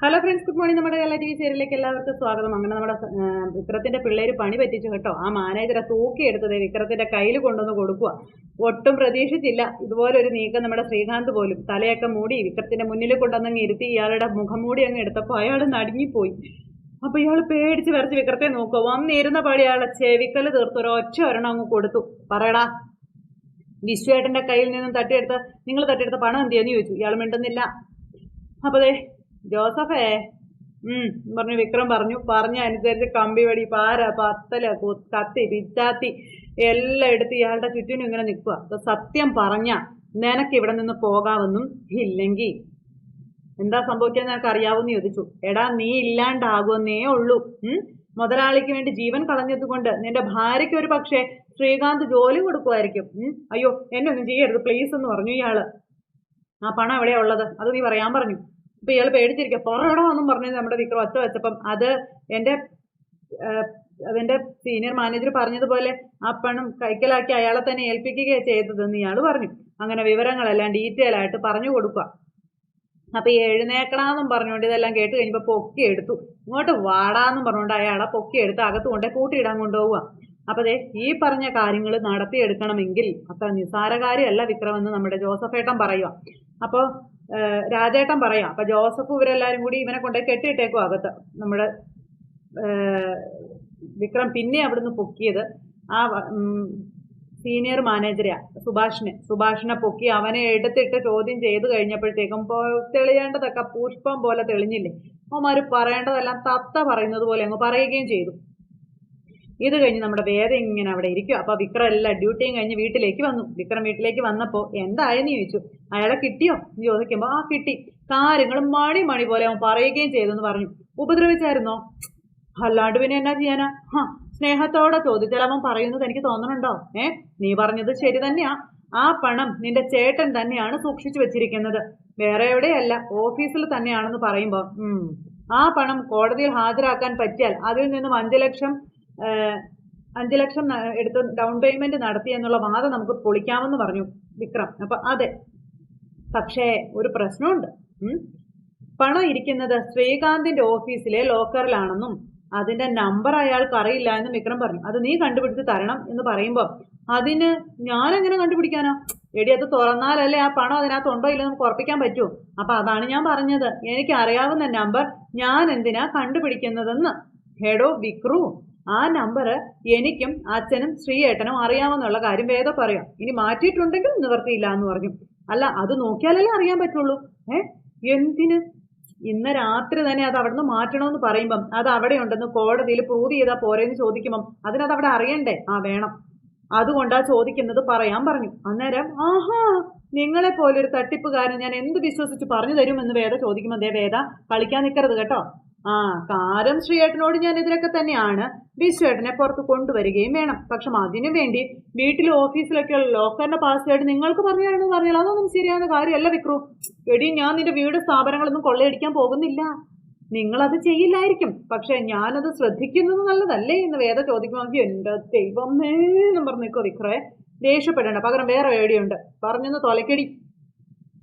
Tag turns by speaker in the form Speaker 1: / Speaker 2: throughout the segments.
Speaker 1: Hello friends good morning നമ്മുടെ എല്ലാ T V സീരിയലിലേക്ക് എല്ലാവർക്കും സ്വാഗതം. അങ്ങനെ നമ്മുടെ വിക്രത്തിന്റെ പിള്ളേര് പണി പറ്റിച്ചു കേട്ടോ. ആ മാനേജറെ തൂക്കിയെടുത്തത് വിക്രത്തിന്റെ കയ്യിൽ കൊണ്ടുവന്ന് കൊടുക്കുക ഒട്ടും പ്രതീക്ഷിച്ചില്ല. ഇതുപോലെ ഒരു നീക്കം നമ്മുടെ ശ്രീകാന്ത് പോലും തലയൊക്കെ മൂടി വിക്രത്തിന്റെ മുന്നിൽ കൊണ്ടുവന്നങ്ങ് ഇരുത്തി ഇയാളുടെ മുഖം മൂടി അങ്ങ് എടുത്തപ്പോൾ അയാൾ നടുങ്ങിപ്പോയി. അപ്പൊ ഇയാൾ പേടിച്ച് വരച്ച് വിക്രത്തെ നോക്കുക. വന്നിരുന്ന പാടി അയാളെ ചെവിക്കൽ തീർത്ത്. ഒറ്റ ഒരെണ്ണം അങ്ങ് കൊടുത്തു. പറയടാ. വിശ്വേട്ടന്റെ കയ്യിൽ നിന്നും തട്ടിയെടുത്ത് നിങ്ങൾ തട്ടിയെടുത്ത പണം എന്തിയെന്ന് ചോദിച്ചു. ഇയാൾ മിണ്ടുന്നില്ല. അപ്പൊ ദേ ജോസഫേ ഉം പറഞ്ഞു വിക്രം പറഞ്ഞു. പറഞ്ഞ അനുസരിച്ച് കമ്പി വടി പാര പത്തല കത്തി പിച്ചാത്തി എല്ലാം എടുത്ത് ഇയാളുടെ ചുറ്റിനും ഇങ്ങനെ നിൽക്കുക സത്യം പറഞ്ഞ നിനക്ക് ഇവിടെ നിന്ന് പോകാമെന്നും ഇല്ലെങ്കിൽ. എന്താ സംഭവിക്കാൻ നിനക്ക് അറിയാവുന്ന ചോദിച്ചു. എടാ നീ ഇല്ലാണ്ടാകുമെന്നേ ഉള്ളൂ. ഉം മുതലാളിക്ക് വേണ്ടി ജീവൻ കളഞ്ഞതുകൊണ്ട് നിന്റെ ഭാര്യയ്ക്ക് ഒരു പക്ഷേ ശ്രീകാന്ത് ജോലി കൊടുക്കുമായിരിക്കും. അയ്യോ എന്നെ ഒന്നും ചെയ്യരുത് പ്ലീസ് എന്ന് പറഞ്ഞു ഇയാൾ. ആ പണം എവിടെയാ ഉള്ളത്. അത് നീ പറയാൻ പറഞ്ഞു. അപ്പൊ ഇയാൾ പേടിച്ചിരിക്കുക പുറവിടമെന്നും പറഞ്ഞു നമ്മുടെ വിക്രം ഒച്ച വെച്ചപ്പം അത് എന്റെ അതെന്റെ സീനിയർ മാനേജർ പറഞ്ഞതുപോലെ ആ പണം കൈക്കലാക്കി അയാളെ തന്നെ ഏൽപ്പിക്കുകയാണ് ചെയ്തതെന്ന് ഇയാൾ പറഞ്ഞു. അങ്ങനെ വിവരങ്ങളെല്ലാം ഡീറ്റെയിൽ ആയിട്ട് പറഞ്ഞു കൊടുക്കുക. അപ്പൊ ഈ എഴുന്നേക്കടാന്നും പറഞ്ഞുകൊണ്ട് ഇതെല്ലാം കേട്ട് കഴിഞ്ഞപ്പോ പൊക്കി എടുത്തു. ഇങ്ങോട്ട് വാടാന്നും പറഞ്ഞുകൊണ്ട് അയാളെ പൊക്കി എടുത്ത് അകത്ത് കൊണ്ടേ കൂട്ടിയിടാൻ കൊണ്ടുപോവുക. അപ്പൊ അതെ ഈ പറഞ്ഞ കാര്യങ്ങൾ നടത്തിയെടുക്കണമെങ്കിൽ അത്ര നിസ്സാര കാര്യമല്ല വിക്രമെന്ന് നമ്മുടെ ജോസഫേട്ടൻ പറയുക. അപ്പോൾ രാജേട്ടൻ പറയാം. അപ്പൊ ജോസഫ് ഇവരെല്ലാരും കൂടി ഇവനെ കൊണ്ട് കെട്ടിയിട്ടേക്കും അകത്ത്. നമ്മുടെ വിക്രം പിന്നെ അവിടുന്ന് പൊക്കിയത് ആ സീനിയർ മാനേജരെയാ സുഭാഷിനെ. സുഭാഷിനെ പൊക്കി അവനെ എടുത്തിട്ട് ചോദ്യം ചെയ്ത് കഴിഞ്ഞപ്പോഴത്തേക്കും തെളിയേണ്ടതൊക്കെ പുഷ്പം പോലെ തെളിഞ്ഞില്ലേ? അവന്മാർ പറയേണ്ടതെല്ലാം തത്ത പറയുന്നത് പോലെ അങ്ങ് പറയുകയും ചെയ്തു. ഇത് കഴിഞ്ഞ് നമ്മുടെ വേദ ഇങ്ങനെ അവിടെ ഇരിക്കും അപ്പൊ വിക്രം എല്ലാ ഡ്യൂട്ടിയും കഴിഞ്ഞ് വീട്ടിലേക്ക് വന്നു. വിക്രം വീട്ടിലേക്ക് വന്നപ്പോ എന്തായെന്ന് ചോദിച്ചു. അയാളെ കിട്ടിയോ? എന്ന് ചോദിക്കുമ്പോ ആ കിട്ടി. കാര്യങ്ങൾ മണി മണി പോലെ അവൻ പറയുകയും ചെയ്തെന്ന് പറഞ്ഞു. ഉപദ്രവിച്ചായിരുന്നോ? അല്ലാണ്ട് പിന്നെ എന്നാ ചെയ്യാനാ? ഹാ സ്നേഹത്തോടെ ചോദിച്ചാൽ അവൻ പറയുന്നത് എനിക്ക് തോന്നണുണ്ടോ? ഏ നീ പറഞ്ഞത് ശരി തന്നെയാ. ആ പണം നിന്റെ ചേട്ടൻ തന്നെയാണ് സൂക്ഷിച്ചു വെച്ചിരിക്കുന്നത്. വേറെ എവിടെയല്ല ഓഫീസിൽ തന്നെയാണെന്ന് പറയുമ്പോ ഉം ആ പണം കോടതിയിൽ ഹാജരാക്കാൻ പറ്റിയാൽ അതിൽ നിന്നും അഞ്ചു ലക്ഷം അഞ്ചു ലക്ഷം എടുത്ത് ഡൗൺ പേയ്മെന്റ് നടത്തി എന്നുള്ള വാദം നമുക്ക് പൊളിക്കാമെന്ന് പറഞ്ഞു വിക്രം. അപ്പൊ അതെ. പക്ഷേ ഒരു പ്രശ്നമുണ്ട്. പണം ഇരിക്കുന്നത് ശ്രീകാന്തിന്റെ ഓഫീസിലെ ലോക്കറിലാണെന്നും അതിന്റെ നമ്പർ അയാൾക്ക് അറിയില്ല എന്നും വിക്രം പറഞ്ഞു. അത് നീ കണ്ടുപിടിച്ച് തരണം എന്ന് പറയുമ്പോൾ അതിന് ഞാൻ എങ്ങനെ കണ്ടുപിടിക്കാനാ? എടി അത് തുറന്നാലല്ലേ ആ പണം അതിനകത്ത് ഉണ്ടോ ഇല്ല നമുക്ക് ഉറപ്പിക്കാൻ പറ്റുമോ അപ്പൊ അതാണ് ഞാൻ പറഞ്ഞത്. എനിക്ക് അറിയാവുന്ന നമ്പർ ഞാൻ എന്തിനാ കണ്ടുപിടിക്കുന്നതെന്ന്. ഹെഡോ വിക്രു ആ നമ്പർ എനിക്കും അച്ഛനും ശ്രീയേട്ടനും അറിയാമെന്നുള്ള കാര്യം വേദ പറയാം. ഇനി മാറ്റിയിട്ടുണ്ടെങ്കിൽ നിവർത്തിയില്ല എന്ന് പറഞ്ഞു. അല്ല അത് നോക്കിയാലല്ലേ അറിയാൻ പറ്റുള്ളൂ. ഏ? എന്തിന്? ഇന്ന് രാത്രി തന്നെ അത് അവിടുന്ന് മാറ്റണമെന്ന് പറയുമ്പം അത് അവിടെ ഉണ്ടെന്ന് കോടതിയിൽ പ്രൂവ് ചെയ്താൽ പോരെന്ന് ചോദിക്കുമ്പം അതിനത് അവിടെ അറിയണ്ടേ? ആ വേണം. അതുകൊണ്ടാ ചോദിക്കുന്നത് പറയാൻ പറഞ്ഞു. അന്നേരം ആഹാ നിങ്ങളെ പോലെ ഒരു തട്ടിപ്പുകാരൻ ഞാൻ എന്ത് വിശ്വസിച്ച് പറഞ്ഞു എന്ന് വേദ ചോദിക്കുമ്പോൾ അതേ വേദ കളിക്കാൻ നിൽക്കരുത് കേട്ടോ. ആ കാരം ശ്രീയേട്ടനോട് ഞാൻ ഇതിലൊക്കെ തന്നെയാണ്. ബിശ്വേട്ടനെ പുറത്ത് കൊണ്ടുവരികയും വേണം. പക്ഷെ അതിനു വേണ്ടി വീട്ടിലും ഓഫീസിലൊക്കെയുള്ള ലോക്കറിന്റെ പാസ്വേഡ് നിങ്ങൾക്ക് പറഞ്ഞു തരണമെന്ന് പറഞ്ഞാൽ അതൊന്നും ശരിയാവുന്ന കാര്യമല്ല വിക്രു. എടി ഞാൻ നിന്റെ വീട് സ്ഥാപനങ്ങളൊന്നും കൊള്ളയടിക്കാൻ പോകുന്നില്ല. നിങ്ങളത് ചെയ്യില്ലായിരിക്കും. പക്ഷെ ഞാനത് ശ്രദ്ധിക്കുന്നത് നല്ലതല്ലേ എന്ന് വേദ ചോദിക്കുമ്പോൾ എന്റെ ദൈവമേ എന്ന് പറഞ്ഞു നിൽക്കോ വിക്രേ. ദേഷ്യപ്പെടേണ്ട. പകരം വേറെ വേടിയുണ്ട് പറഞ്ഞെന്ന് തൊലക്കടി.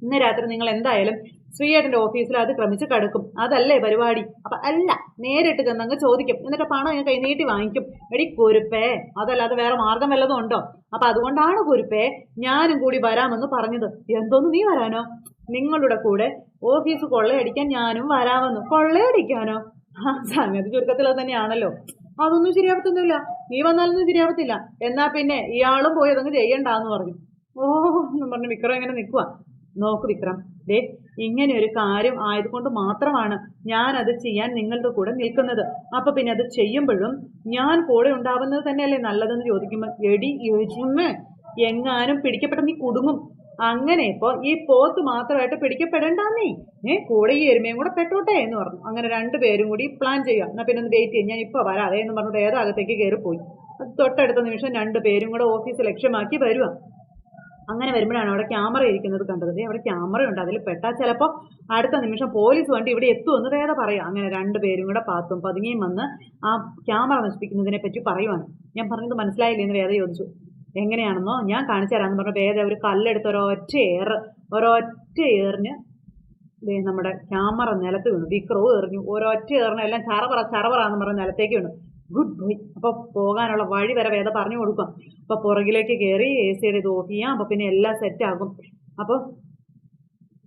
Speaker 1: ഇന്ന് രാത്രി നിങ്ങൾ എന്തായാലും ശ്രീയേട്ടന്റെ ഓഫീസിൽ അത് ക്രമിച്ച് കടക്കും. അതല്ലേ പരിപാടി? അപ്പം അല്ല നേരിട്ട് ചെന്നങ്ങ് ചോദിക്കും. എന്നിട്ട് പണം ഞാൻ കൈ നീട്ടി വാങ്ങിക്കും. എടി കുരുപ്പേ അതല്ലാതെ വേറെ മാർഗം വല്ലതും ഉണ്ടോ? അപ്പം അതുകൊണ്ടാണ് കുരുപ്പേ ഞാനും കൂടി വരാമെന്ന് പറഞ്ഞത്. എന്തോന്ന് നീ വരാനോ? നിങ്ങളുടെ കൂടെ ഓഫീസ് കൊള്ളയടിക്കാൻ ഞാനും വരാമെന്ന്. കൊള്ളയടിക്കാനോ? ആ സംഗതി ചുരുക്കത്തിൽ തന്നെയാണല്ലോ. അതൊന്നും ശരിയാവത്തൊന്നുമില്ല. നീ വന്നാലൊന്നും ശരിയാവത്തില്ല. എന്നാ പിന്നെ ഇയാളും പോയി അതങ്ങ് ചെയ്യണ്ടെന്ന് പറഞ്ഞു. ഓ എന്ന് പറഞ്ഞു വിക്രം എങ്ങനെ നിൽക്കുക നോക്ക് വിക്രം. ദേ ഇങ്ങനെ ഒരു കാര്യം ആയതുകൊണ്ട് മാത്രമാണ് ഞാൻ അത് ചെയ്യാൻ നിങ്ങളുടെ കൂടെ നിൽക്കുന്നത്. അപ്പൊ പിന്നെ അത് ചെയ്യുമ്പോഴും ഞാൻ കൂടെ ഉണ്ടാവുന്നത് തന്നെയല്ലേ നല്ലതെന്ന് ചോദിക്കുമ്പോൾ എടി യോജിമേ എങ്ങാനും പിടിക്കപ്പെട്ട നീ കുടുങ്ങും. അങ്ങനെ ഇപ്പോ ഈ പോത്ത് മാത്രമായിട്ട് പിടിക്കപ്പെടണ്ടെന്നേ ഏ കൂടെ ഈ എരുമയും കൂടെ പെട്ടോട്ടെ എന്ന് പറഞ്ഞു. അങ്ങനെ രണ്ടുപേരും കൂടി പ്ലാൻ ചെയ്യാം എന്നാ പിന്നെ ഒന്ന് വെയിറ്റ് ചെയ്യാം. ഞാൻ ഇപ്പൊ വരാം. അതേ എന്ന് പറഞ്ഞിട്ട് ഏതാകത്തേക്ക് കയറിപ്പോയി അത് തൊട്ടടുത്ത നിമിഷം രണ്ടുപേരും കൂടെ ഓഫീസ് ലക്ഷ്യമാക്കി വരുക അങ്ങനെ വരുമ്പോഴാണ് അവിടെ ക്യാമറ ഇരിക്കുന്നത് കണ്ടത്. അവിടെ ക്യാമറ ഉണ്ട്. അതിൽ പെട്ടാൽ ചിലപ്പോൾ അടുത്ത നിമിഷം പോലീസ് വണ്ടി ഇവിടെ എത്തുമെന്ന് വേദ പറയാം. അങ്ങനെ രണ്ടുപേരും കൂടെ പാത്തും പതുങ്ങിയും വന്ന് ആ ക്യാമറ നശിപ്പിക്കുന്നതിനെ പറ്റി പറയുവാണ്. ഞാൻ പറഞ്ഞത് മനസ്സിലായില്ലേ എന്ന് വേദ ചോദിച്ചു. എങ്ങനെയാണെന്നോ ഞാൻ കാണിച്ചു തരാമെന്ന് പറഞ്ഞ വേദ ഒരു കല്ലെടുത്ത് ഒരൊറ്റ എയർ ഒരൊറ്റ ദേ നമ്മുടെ ക്യാമറ നിലത്ത് വീണു. വിക്രവും എറിഞ്ഞു. ഒരൊറ്റ എല്ലാം ചറപറ എന്ന് പറഞ്ഞ് നിലത്തേക്ക് വീണു. ഗുഡ് ബോയ് അപ്പോൾ പോകാനുള്ള വഴി വരെ വേദ പറഞ്ഞു കൊടുക്കാം അപ്പോൾ പുറകിലേക്ക് കയറി എ സിയുടെ ഇത് ഓഫ് ചെയ്യാം. അപ്പോൾ പിന്നെ എല്ലാം സെറ്റ് ആകും. അപ്പോൾ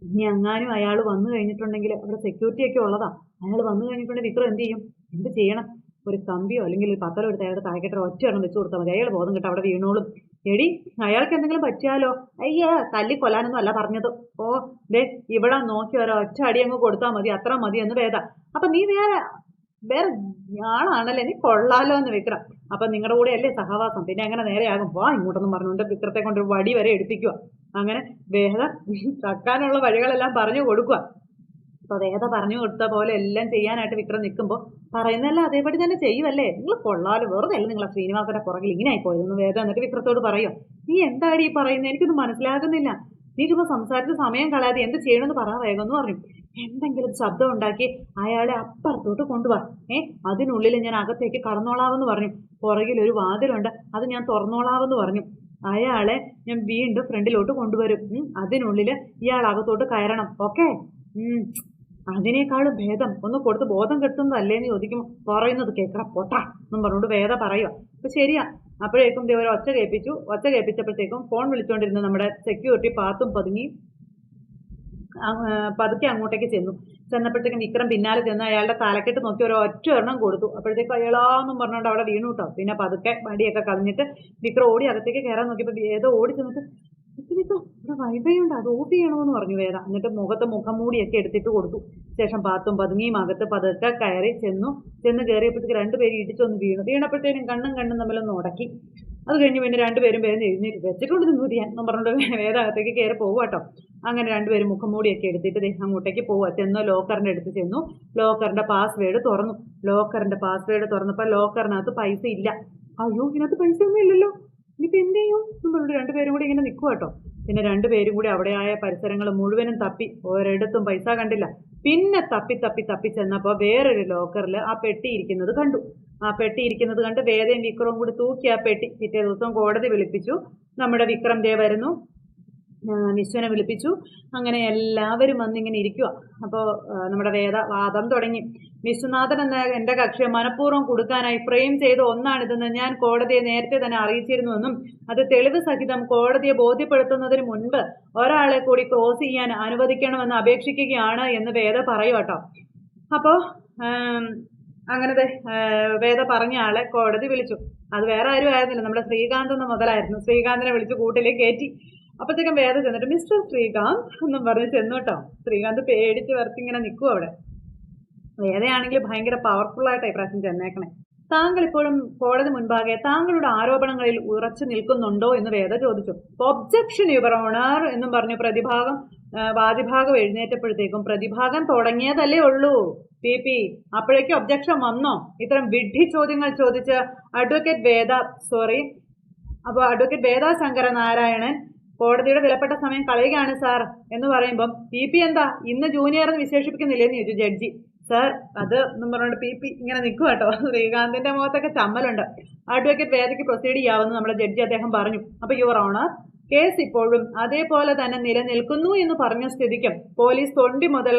Speaker 1: ഇനി അങ്ങാനും അയാൾ വന്നു കഴിഞ്ഞിട്ടുണ്ടെങ്കിൽ അവിടെ സെക്യൂരിറ്റി ഒക്കെ ഉള്ളതാ. അയാൾ വന്നു കഴിഞ്ഞിട്ടുണ്ടെങ്കിൽ വിക്രം എന്ത് ചെയ്യും? എന്ത് ചെയ്യണം? ഒരു കമ്പിയോ അല്ലെങ്കിൽ ഒരു പത്തലോ എടുത്ത് അയാളുടെ താഴെക്കെട്ട് ഒറ്റ എണ്ണം വെച്ച് കൊടുത്താൽ മതി. അയാൾ ബോധം കിട്ടും അവിടെ വീണോളും. എടി അയാൾക്ക് എന്തെങ്കിലും പറ്റിയാലോ? അയ്യാ തല്ലി കൊല്ലാനൊന്നും അല്ല പറഞ്ഞത്. ഓ ദേ ഇവിടെ നോക്കി ഒരു ഒറ്റ അടി അങ്ങ് കൊടുത്താൽ മതി. അത്ര മതി എന്ന് വേദ. അപ്പൊ നീ വേറെ വേറെ ഞാനാണല്ലോ നീ കൊള്ളാലോ എന്ന് വിക്രം. അപ്പൊ നിങ്ങളുടെ കൂടെ അല്ലേ സഹവാസം. പിന്നെ അങ്ങനെ നേരെയാകും. വാ ഇങ്ങോട്ടൊന്നും പറഞ്ഞുകൊണ്ട് വിക്രത്തെ കൊണ്ട് ഒരു വടി വരെ എടുപ്പിക്കുക. അങ്ങനെ വേദ തക്കാനുള്ള വഴികളെല്ലാം പറഞ്ഞു കൊടുക്കുക. അപ്പൊ വേദ പറഞ്ഞു കൊടുത്ത പോലെ എല്ലാം ചെയ്യാനായിട്ട് വിക്രം നിൽക്കുമ്പോൾ പറയുന്നതല്ല അതേപടി തന്നെ ചെയ്യുമല്ലേ നിങ്ങൾ കൊള്ളാലോ. വെറുതെ അല്ലേ നിങ്ങളെ ശ്രീനിവാസന്റെ പുറകിൽ ഇങ്ങനെ ആയിപ്പോയതെന്ന് വേദ എന്നിട്ട് വിക്രത്തോട് പറയും. നീ എന്താടി ഈ പറയുന്നത് എനിക്കൊന്നും മനസ്സിലാകുന്നില്ല. നീ ചുമ്മാ സംസാരിച്ച് സമയം കളയാതെ എന്ത് ചെയ്യണമെന്ന് പറയാൻ വേഗം എന്ന് പറഞ്ഞു. എന്തെങ്കിലും ശബ്ദം ഉണ്ടാക്കി അയാളെ അപ്പുറത്തോട്ട് കൊണ്ടുപോവാ ഏ അതിനുള്ളിൽ ഞാൻ അകത്തേക്ക് കടന്നോളാവെന്ന് പറഞ്ഞു. പുറകിൽ ഒരു വാതിലുണ്ട് അത് ഞാൻ തുറന്നോളാവെന്ന് പറഞ്ഞു. അയാളെ ഞാൻ വീണ്ടും ഫ്രണ്ടിലോട്ട് കൊണ്ടുവരും. അതിനുള്ളിൽ ഇയാൾ അകത്തോട്ട് കയറണം. ഓക്കെ? അതിനേക്കാളും ഭേദം. ഒന്ന് കൊടുത്ത് ബോധം കെട്ടുന്നതല്ലേന്ന് ചോദിക്കുമ്പോൾ പറയുന്നത് കേൾക്കണം പൊട്ട എന്നും പറഞ്ഞുകൊണ്ട് വേദ പറയുക അപ്പൊ ശരിയാ. അപ്പോഴേക്കും ദേ ഒരു ഒച്ച കേൾപ്പിച്ചു. ഒച്ച കേൾപ്പിച്ചപ്പോഴത്തേക്കും ഫോൺ വിളിച്ചുകൊണ്ടിരുന്ന നമ്മുടെ സെക്യൂരിറ്റി പാത്തും പതുങ്ങി പതുക്കെ അങ്ങോട്ടേക്ക് ചെന്നു. ചെന്നപ്പോഴത്തേക്കും വിക്രം പിന്നാലെ ചെന്ന് അയാളുടെ തലക്കെട്ട് നോക്കി ഒരു ഒറ്റ ഒരെണ്ണം കൊടുത്തു. അപ്പോഴത്തേക്ക് അയാളാന്നും പറഞ്ഞുകൊണ്ട് അവിടെ വീണു കേട്ടോ പിന്നെ പതുക്കെ വടിയൊക്കെ കളഞ്ഞിട്ട് വിക്രം ഓടി അകത്തേക്ക് കയറാൻ നോക്കിയപ്പോൾ ഏതോ ഓടി ചെന്നിട്ട് "ഇത് വിക്രം, ഇവിടെ വൈഫൈ ഉണ്ട്. അത് ഓഫ് ചെയ്യണമെന്ന് പറഞ്ഞു വേദ. എന്നിട്ട് മുഖത്ത് മുഖം മൂടിയൊക്കെ എടുത്തിട്ട് കൊടുത്തു. ശേഷം പാത്തും പതുങ്ങിയും അകത്ത് പതുക്കെ കയറി ചെന്നു. ചെന്ന് കയറിയപ്പോഴത്തേക്ക് രണ്ടുപേരും ഇടിച്ചൊന്ന് വീണു. വീണപ്പോഴത്തേനും കണ്ണും കണ്ണും തമ്മിലൊന്ന് ഉടക്കി. അത് കഴിഞ്ഞ് പിന്നെ രണ്ടുപേരും പേരും എഴുന്നേറ്റ് വെച്ചിട്ടുണ്ട് നിന്ന് ഞാൻ എന്നും പറഞ്ഞുകൊണ്ട് വേദ അകത്തേക്ക് കയറി പോകുക കേട്ടോ. അങ്ങനെ രണ്ടുപേരും മുഖംമൂടിയൊക്കെ എടുത്തിട്ട് ദേഹം അങ്ങോട്ടേക്ക് പോവുക. ചെന്നോ ലോക്കറിന്റെ അടുത്ത് ചെന്നു. ലോക്കറിന്റെ പാസ്വേഡ് തുറന്നു. ലോക്കറിന്റെ പാസ്വേഡ് തുറന്നപ്പോൾ ലോക്കറിനകത്ത് പൈസ ഇല്ല. അയ്യോ ഇതിനകത്ത് പൈസ ഒന്നും ഇല്ലല്ലോ. ഇനിയിപ്പോൾ എന്ത് ചെയ്യും? എന്നും പറഞ്ഞിട്ട് രണ്ടുപേരും കൂടി ഇങ്ങനെ നിൽക്കുക കേട്ടോ. പിന്നെ രണ്ടുപേരും കൂടി അവിടെയായ പരിസരങ്ങൾ മുഴുവനും തപ്പി. ഒരിടത്തും പൈസ കണ്ടില്ല. പിന്നെ തപ്പി തപ്പി തപ്പി ചെന്നപ്പോൾ വേറൊരു ലോക്കറിൽ ആ പെട്ടി ഇരിക്കുന്നത് കണ്ടു. ആ പെട്ടി ഇരിക്കുന്നത് കണ്ട് വേദയും വിക്രവും കൂടി തൂക്കി ആ പെട്ടി പിറ്റേ ദിവസം കോടതി വിളിപ്പിച്ചു. നമ്മുടെ വിക്രം ദേ വരുന്നു. വിശ്വനെ വിളിപ്പിച്ചു. അങ്ങനെ എല്ലാവരും വന്നിങ്ങനെ ഇരിക്കുക അപ്പോൾ നമ്മുടെ വേദ വാദം തുടങ്ങി. വിശ്വനാഥൻ എന്ന എന്റെ കക്ഷിയെ മനഃപൂർവം കൊടുക്കാനായി ഫ്രെയിം ചെയ്ത ഒന്നാണിതെന്ന് ഞാൻ കോടതിയെ നേരത്തെ തന്നെ അറിയിച്ചിരുന്നുവെന്നും അത് തെളിവ് സഹിതം കോടതിയെ ബോധ്യപ്പെടുത്തുന്നതിന് മുൻപ് ഒരാളെ കൂടി ക്രോസ് ചെയ്യാൻ അനുവദിക്കണമെന്ന് അപേക്ഷിക്കുകയാണ് എന്ന് വേദ പറയും കേട്ടോ അപ്പോൾ അങ്ങനത്തെ വേദ പറഞ്ഞ ആളെ കോടതി വിളിച്ചു. അത് വേറെ ആരും ആയിരുന്നില്ല. നമ്മുടെ ശ്രീകാന്ത് എന്ന മുതലായിരുന്നു. ശ്രീകാന്തിനെ വിളിച്ച് കൂട്ടിലേക്ക് കയറ്റി. അപ്പോഴത്തേക്കും വേദ ചെന്നിട്ട് മിസ്റ്റർ ശ്രീകാന്ത് എന്നും പറഞ്ഞ് ചെന്നു കേട്ടോ ശ്രീകാന്ത് പേടിച്ച് വരത്തിങ്ങനെ നിൽക്കും അവിടെ. വേദയാണെങ്കിൽ ഭയങ്കര പവർഫുൾ ആയിട്ടാണ് ഇപ്രാവശ്യം ചെന്നേക്കണേ. താങ്കൾ ഇപ്പോഴും കോടതി മുൻപാകെ താങ്കളുടെ ആരോപണങ്ങളിൽ ഉറച്ചു നിൽക്കുന്നുണ്ടോ എന്ന് വേദ ചോദിച്ചു. ഒബ്ജക്ഷൻ യുവർ ഓണർ എന്നും പറഞ്ഞു പ്രതിഭാഗം വാദിഭാഗം എഴുന്നേറ്റപ്പോഴത്തേക്കും പ്രതിഭാഗം തുടങ്ങിയതല്ലേ ഉള്ളൂ. പി പി അപ്പോഴേക്കും ഒബ്ജക്ഷൻ വന്നോ? ഇത്തരം വിഡ്ഢി ചോദ്യങ്ങൾ ചോദിച്ച് അഡ്വക്കേറ്റ് വേദ സോറി അപ്പോൾ അഡ്വക്കേറ്റ് വേദ ശങ്കര നാരായണൻ കോടതിയുടെ വിലപ്പെട്ട സമയം കളയുകയാണ് സാർ എന്ന് പറയുമ്പം പി പി എന്താ? ഇന്ന് ജൂനിയർ എന്ന് വിശേഷിപ്പിക്കുന്നില്ലേ എന്ന് ചോദിച്ചു ജഡ്ജി സാർ അത് എന്നും പറഞ്ഞുകൊണ്ട് പി പി ഇങ്ങനെ നിൽക്കും കേട്ടോ ശ്രീകാന്തിന്റെ മുഖത്തൊക്കെ ചമ്മലുണ്ട്. അഡ്വക്കേറ്റ് വേദയ്ക്ക് പ്രൊസീഡ് ചെയ്യാവുന്ന നമ്മുടെ ജഡ്ജി അദ്ദേഹം പറഞ്ഞു. അപ്പൊ യുവർ ഓണർ കേസ് ഇപ്പോഴും അതേപോലെ തന്നെ നിലനിൽക്കുന്നു എന്ന് പറഞ്ഞ സ്ഥിതിക്കും പോലീസ് തൊണ്ടി മുതൽ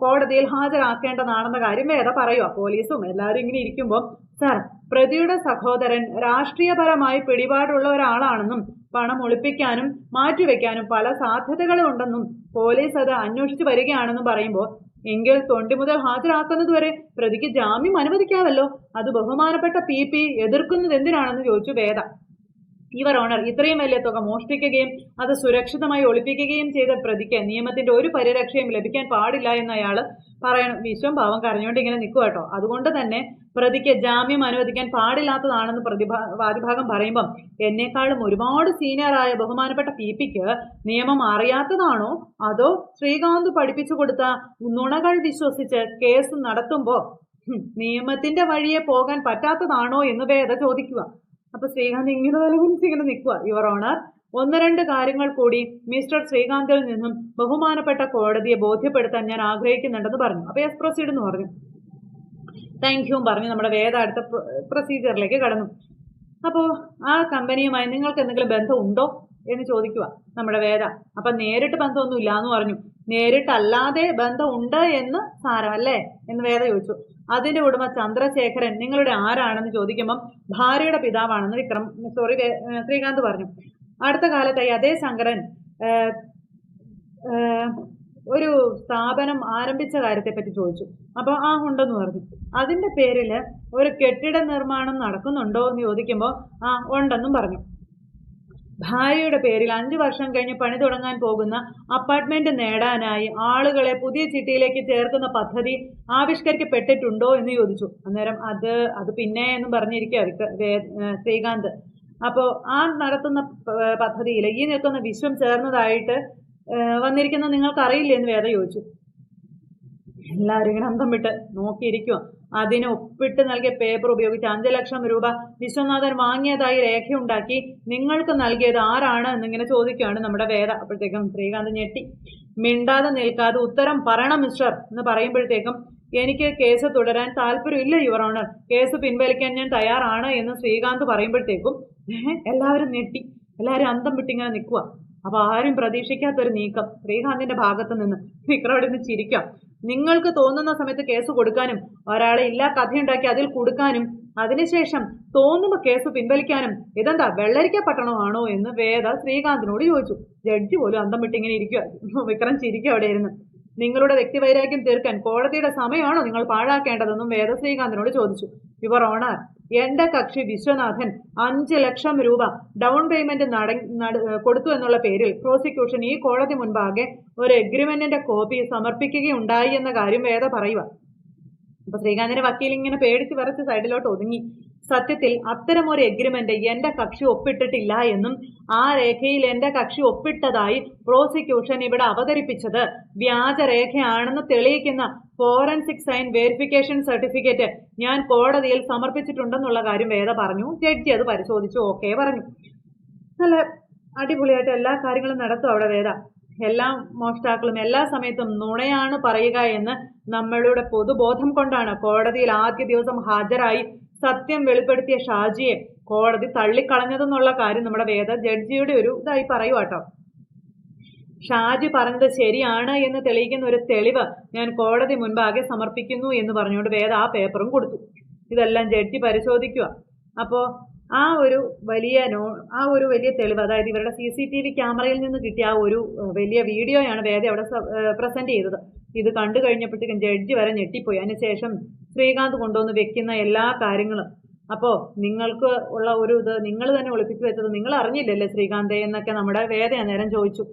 Speaker 1: കോടതിയിൽ ഹാജരാക്കേണ്ടതാണെന്ന കാര്യം വേറെ പറയുക പോലീസും എല്ലാവരും ഇങ്ങനെ ഇരിക്കുമ്പോൾ സാർ പ്രതിയുടെ സഹോദരൻ രാഷ്ട്രീയപരമായി പിടിപാടുള്ള ഒരാളാണെന്നും പണം ഒളിപ്പിക്കാനും മാറ്റിവെക്കാനും പല സാധ്യതകളും ഉണ്ടെന്നും പോലീസ് അത് അന്വേഷിച്ചു വരികയാണെന്നും പറയുമ്പോൾ എങ്കിൽ തൊണ്ടി മുതൽ ഹാജരാക്കുന്നതുവരെ പ്രതിക്ക് ജാമ്യം അനുവദിക്കാമല്ലോ അത് ബഹുമാനപ്പെട്ട പി പി എതിർക്കുന്നത് എന്തിനാണെന്ന് ചോദിച്ചു വേദ. ഇവർ ഓണർ ഇത്രയും വലിയ തുക മോഷ്ടിക്കുകയും അത് സുരക്ഷിതമായി ഒളിപ്പിക്കുകയും ചെയ്ത പ്രതിക്ക് നിയമത്തിന്റെ ഒരു പരിരക്ഷയും ലഭിക്കാൻ പാടില്ല എന്ന് അയാൾ പറയണം. വിശ്വം ഭാവം കരഞ്ഞുകൊണ്ട് ഇങ്ങനെ നിൽക്കുക കേട്ടോ. അതുകൊണ്ട് തന്നെ പ്രതിക്ക് ജാമ്യം അനുവദിക്കാൻ പാടില്ലാത്തതാണെന്ന് പ്രതിഭാ വാദിഭാഗം പറയുമ്പം എന്നെക്കാളും ഒരുപാട് സീനിയറായ ബഹുമാനപ്പെട്ട പി പിക്ക് നിയമം അറിയാത്തതാണോ? അതോ ശ്രീകാന്ത് പഠിപ്പിച്ചു കൊടുത്ത നുണകൾ വിശ്വസിച്ച് കേസ് നടത്തുമ്പോൾ നിയമത്തിന്റെ വഴിയെ പോകാൻ പറ്റാത്തതാണോ എന്ന് വേദ ചോദിക്കുക. അപ്പൊ ശ്രീകാന്ത് ഇങ്ങനെ തലകുനിച്ച് ഇങ്ങനെ നിൽക്കുക യുവർ ഓണർ ഒന്ന് രണ്ട് കാര്യങ്ങൾ കൂടി മിസ്റ്റർ ശ്രീകാന്തിൽ നിന്നും ബഹുമാനപ്പെട്ട കോടതിയെ ബോധ്യപ്പെടുത്താൻ ഞാൻ ആഗ്രഹിക്കുന്നുണ്ടെന്ന് പറഞ്ഞു. അപ്പൊ എസ് പ്രൊസീഡ് എന്ന് പറഞ്ഞു. താങ്ക് യു പറഞ്ഞു. നമ്മുടെ വേദ അടുത്ത പ്രൊസീജിയറിലേക്ക് കടന്നു. അപ്പോൾ ആ കമ്പനിയുമായി നിങ്ങൾക്ക് എന്തെങ്കിലും ബന്ധം ഉണ്ടോ എന്ന് ചോദിക്കുക നമ്മുടെ വേദ. അപ്പൊ നേരിട്ട് ബന്ധമൊന്നും ഇല്ല എന്ന് പറഞ്ഞു. നേരിട്ടല്ലാതെ ബന്ധം ഉണ്ട് എന്ന് സാരമല്ലേ? എന്ന് വേദ ചോദിച്ചു. അതിന്റെ ഉടമ ചന്ദ്രശേഖരൻ നിങ്ങളുടെ ആരാണെന്ന് ചോദിക്കുമ്പം ഭാര്യയുടെ പിതാവാണെന്ന് വിക്രം സോറി ശ്രീകാന്ത് പറഞ്ഞു. അടുത്ത കാലത്തായി അതേ ശങ്കരൻ ഒരു സ്ഥാപനം ആരംഭിച്ച കാര്യത്തെ പറ്റി ചോദിച്ചു. അപ്പോൾ ആ ഉണ്ടെന്ന് പറഞ്ഞു. അതിന്റെ പേരിൽ ഒരു കെട്ടിട നിർമ്മാണം നടക്കുന്നുണ്ടോ എന്ന് ചോദിക്കുമ്പോൾ ആ ഉണ്ടെന്നും പറഞ്ഞു. ഭാര്യയുടെ പേരിൽ അഞ്ചു വർഷം കഴിഞ്ഞ് പണി തുടങ്ങാൻ പോകുന്ന അപ്പാർട്ട്മെന്റ് നേടാനായി ആളുകളെ പുതിയ ചിട്ടിയിലേക്ക് ചേർക്കുന്ന പദ്ധതി ആവിഷ്കരിക്കപ്പെട്ടിട്ടുണ്ടോ എന്ന് ചോദിച്ചു. അന്നേരം അത് അത് പിന്നെ എന്നും പറഞ്ഞിരിക്കുക ശ്രീകാന്ത്. അപ്പോൾ ആ നടത്തുന്ന പദ്ധതിയിൽ ഈ നിൽക്കുന്ന വിശ്വം ചേർന്നതായിട്ട് വന്നിരിക്കുന്ന നിങ്ങൾക്ക് അറിയില്ലേ എന്ന് വേദ ചോദിച്ചു. എല്ലാവരും ഇങ്ങനെ അന്തം വിട്ട് നോക്കിയിരിക്കുക അതിന് ഒപ്പിട്ട് നൽകിയ പേപ്പർ ഉപയോഗിച്ച് അഞ്ച് ലക്ഷം രൂപ വിശ്വനാഥൻ വാങ്ങിയതായി രേഖയുണ്ടാക്കി. നിങ്ങൾക്ക് നൽകിയത് ആരാണ് എന്നിങ്ങനെ ചോദിക്കുകയാണ് നമ്മുടെ വേദ. അപ്പോഴത്തേക്കും ശ്രീകാന്ത് ഞെട്ടി. മിണ്ടാതെ നിൽക്കാതെ ഉത്തരം പറയണം മിസ്റ്റർ എന്ന് പറയുമ്പോഴത്തേക്കും എനിക്ക് കേസ് തുടരാൻ താല്പര്യമില്ല യുവർ ഓണർ കേസ് പിൻവലിക്കാൻ ഞാൻ തയ്യാറാണ് എന്ന് ശ്രീകാന്ത് പറയുമ്പോഴത്തേക്കും എല്ലാവരും ഞെട്ടി. എല്ലാവരും അന്തം വിട്ടിങ്ങനെ നിൽക്കുക അപ്പൊ ആരും പ്രതീക്ഷിക്കാത്തൊരു നീക്കം ശ്രീകാന്തിന്റെ ഭാഗത്ത് നിന്ന്. വിക്രം അവിടെ നിന്ന് ചിരിക്കാം. നിങ്ങൾക്ക് തോന്നുന്ന സമയത്ത് കേസ് കൊടുക്കാനും ഒരാളെ ഇല്ലാ കഥയുണ്ടാക്കി അതിൽ കൊടുക്കാനും അതിനുശേഷം തോന്നുമ്പോൾ കേസ് പിൻവലിക്കാനും ഇതെന്താ വെള്ളരിക്ക പട്ടണമാണോ എന്ന് വേദ ശ്രീകാന്തിനോട് ചോദിച്ചു. ജഡ്ജി പോലും അന്തം വിട്ടിങ്ങനെ ഇരിക്കുക വിക്രം ചിരിക്കുക അവിടെ ഇരുന്ന്. നിങ്ങളുടെ വ്യക്തിവൈരാഗ്യം തീർക്കാൻ കോടതിയുടെ സമയമാണോ നിങ്ങൾ പാഴാക്കേണ്ടതെന്നും വേദ ശ്രീകാന്തിനോട് ചോദിച്ചു. യുവർ ഓണർ എന്റെ കക്ഷി വിശ്വനാഥൻ അഞ്ച് ലക്ഷം രൂപ ഡൗൺ പേയ്മെന്റ് കൊടുത്തു എന്നുള്ള പേരിൽ പ്രോസിക്യൂഷൻ ഈ കോടതി മുൻപാകെ ഒരു എഗ്രിമെന്റിന്റെ കോപ്പി സമർപ്പിക്കുകയുണ്ടായി എന്ന കാര്യം വേദ പറയുക. അപ്പൊ ശ്രീകാന്തിന്റെ വക്കീൽ ഇങ്ങനെ പേടിച്ച് വരച്ച് സൈഡിലോട്ട് ഒതുങ്ങി. സത്യത്തിൽ അത്തരം ഒരു എഗ്രിമെന്റ് എന്റെ കക്ഷി ഒപ്പിട്ടിട്ടില്ല എന്നും ആ രേഖയിൽ എന്റെ കക്ഷി ഒപ്പിട്ടതായി പ്രോസിക്യൂഷൻ ഇവിടെ അവതരിപ്പിച്ചത് വ്യാജരേഖയാണെന്ന് തെളിയിക്കുന്ന ഫോറൻസിക് സൈൻ വെരിഫിക്കേഷൻ സർട്ടിഫിക്കറ്റ് ഞാൻ കോടതിയിൽ സമർപ്പിച്ചിട്ടുണ്ടെന്നുള്ള കാര്യം വേദ പറഞ്ഞു. ജഡ്ജി അത് പരിശോധിച്ചു. ഓക്കെ പറഞ്ഞു. നല്ല അടിപൊളിയായിട്ട് എല്ലാ കാര്യങ്ങളും നടത്തും അവിടെ വേദ. എല്ലാ മോഷ്ടാക്കളും എല്ലാ സമയത്തും നുണയാണ് പറയുക എന്ന് നമ്മളുടെ പൊതുബോധം കൊണ്ടാണ് കോടതിയിൽ ആദ്യ ദിവസം ഹാജരായി സത്യം വെളിപ്പെടുത്തിയ ഷാജിയെ കോടതി തള്ളിക്കളഞ്ഞതെന്നുള്ള കാര്യം നമ്മുടെ വേദ ജഡ്ജിയുടെ ഒരു ഇതായി പറയുവാട്ടോ ഷാജി പറഞ്ഞത് ശരിയാണ് എന്ന് തെളിയിക്കുന്ന ഒരു തെളിവ് ഞാൻ കോടതി മുൻപാകെ സമർപ്പിക്കുന്നു എന്ന് പറഞ്ഞുകൊണ്ട് വേദ ആ പേപ്പറും കൊടുത്തു. ഇതെല്ലാം ജഡ്ജി പരിശോധിക്കുക അപ്പോൾ ആ ഒരു വലിയ നോ ആ ഒരു വലിയ തെളിവ് അതായത് ഇവരുടെ സി സി ടി വി ക്യാമറയിൽ നിന്ന് കിട്ടിയ ആ ഒരു വലിയ വീഡിയോയാണ് വേദ അവിടെ പ്രസന്റ് ചെയ്തത്. ഇത് കണ്ടു കഴിഞ്ഞപ്പോഴത്തേക്കും ജഡ്ജി വരെ ഞെട്ടിപ്പോയി. അതിനുശേഷം ശ്രീകാന്ത് കൊണ്ടുവന്ന് വെക്കുന്ന എല്ലാ കാര്യങ്ങളും. അപ്പോൾ നിങ്ങൾക്ക് ഉള്ള ഒരു ഇത് നിങ്ങൾ തന്നെ ഒളിപ്പിച്ചു വെച്ചത് നിങ്ങൾ അറിഞ്ഞില്ലല്ലേ ശ്രീകാന്തെ എന്നൊക്കെ നമ്മുടെ വേദ അന്നേരം ചോദിച്ചു.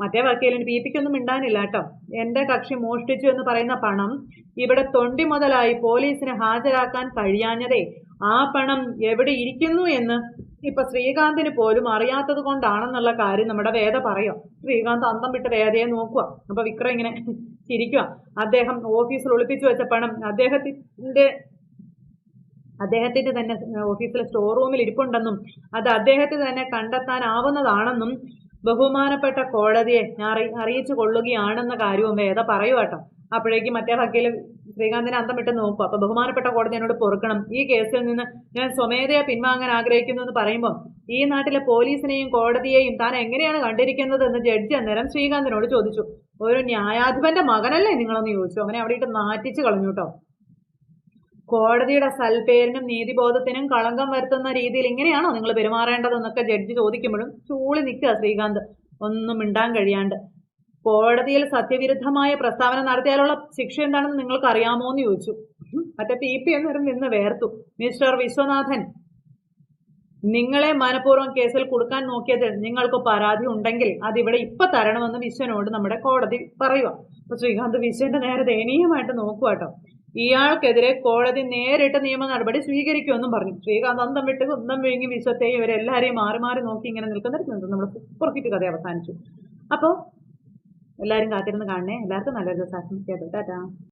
Speaker 1: മറ്റേ വക്കീലിന് പി പിക്കൊന്നും മിണ്ടാനില്ല കേട്ടോ. എന്റെ കക്ഷി മോഷ്ടിച്ചു എന്ന് പറയുന്ന പണം ഇവിടെ തൊണ്ടി മുതലായി പോലീസിന് ഹാജരാക്കാൻ കഴിയാഞ്ഞതേ ആ പണം എവിടെ ഇരിക്കുന്നു എന്ന്? ഇപ്പൊ ശ്രീകാന്തിന് പോലും അറിയാത്തത് കൊണ്ടാണെന്നുള്ള കാര്യം നമ്മുടെ വേദ പറയാം. ശ്രീകാന്ത് അന്തം വിട്ട് വേദയെ നോക്കുക. അപ്പൊ വിക്രം ഇങ്ങനെ ചിരിക്കുക. അദ്ദേഹം ഓഫീസിൽ ഒളിപ്പിച്ചു വെച്ച പണം അദ്ദേഹത്തിന്റെ അദ്ദേഹത്തിന്റെ തന്നെ ഓഫീസിലെ സ്റ്റോർ റൂമിൽ ഇരിപ്പുണ്ടെന്നും അത് അദ്ദേഹത്തെ തന്നെ കണ്ടെത്താനാവുന്നതാണെന്നും ബഹുമാനപ്പെട്ട കോടതിയെ അറിയിച്ചു കൊള്ളുകയാണെന്ന കാര്യവും വേദ പറയുവാട്ടോ അപ്പോഴേക്കും മറ്റേ വക്കീൽ ശ്രീകാന്തിനെ അന്തം വിട്ട് നോക്കും. അപ്പൊ ബഹുമാനപ്പെട്ട കോടതി എന്നോട് പൊറുക്കണം. ഈ കേസിൽ നിന്ന് ഞാൻ സ്വമേധയാ പിൻവാങ്ങാൻ ആഗ്രഹിക്കുന്നു എന്ന് പറയുമ്പോൾ ഈ നാട്ടിലെ പോലീസിനെയും കോടതിയെയും താൻ എങ്ങനെയാണ് കണ്ടിരിക്കുന്നത് എന്ന് ജഡ്ജി അന്നേരം ശ്രീകാന്തിനോട് ചോദിച്ചു. ഒരു ന്യായാധിപന്റെ മകനല്ലേ? നിങ്ങളൊന്ന് ചോദിച്ചു. അങ്ങനെ അവിടെ ഇട്ട് നാറ്റിച്ച് കളഞ്ഞു കേട്ടോ. കോടതിയുടെ സൽപേരിനും നീതിബോധത്തിനും കളങ്കം വരുത്തുന്ന രീതിയിൽ ഇങ്ങനെയാണോ നിങ്ങൾ പെരുമാറേണ്ടതെന്നൊക്കെ ജഡ്ജി ചോദിക്കുമ്പോഴും ചൂളി നിൽക്കുക ശ്രീകാന്ത്. ഒന്നും മിണ്ടാൻ കഴിയാണ്ട്. കോടതിയിൽ സത്യവിരുദ്ധമായ പ്രസ്താവന നടത്തിയാലുള്ള ശിക്ഷ എന്താണെന്ന് നിങ്ങൾക്ക് അറിയാമോ എന്ന് ചോദിച്ചു. മറ്റേ പി പി എന്നൊരു നിന്ന് വേർത്തു. മിസ്റ്റർ വിശ്വനാഥൻ നിങ്ങളെ മനഃപൂർവം കേസിൽ കൊടുക്കാൻ നോക്കിയത് നിങ്ങൾക്ക് പരാതി ഉണ്ടെങ്കിൽ അതിവിടെ ഇപ്പൊ തരണമെന്ന് വിശ്വനോട് നമ്മുടെ കോടതി പറയുക. അപ്പൊ ശ്രീകാന്ത് വിശ്വന്റെ നേരെ ദയനീയമായിട്ട് നോക്കുക കേട്ടോ. ഇയാൾക്കെതിരെ കോടതി നേരിട്ട് നിയമ നടപടി സ്വീകരിക്കുമെന്നും പറഞ്ഞു. ശ്രീകാന്ത് അന്തം വിട്ട് കുന്തം വിഴുങ്ങി വിശ്വത്തെയും ഇവരെല്ലാരെയും മാറി മാറി നോക്കി ഇങ്ങനെ നിൽക്കുന്നിടത്ത് നമ്മൾ പുറത്തിട്ട് കഥ അവസാനിച്ചു. അപ്പോൾ എല്ലാവരും കാത്തിരുന്ന് കാണണേ. എല്ലാവർക്കും നല്ലൊരു ദിവസം ആശംസിക്കാം ടാറ്റാ.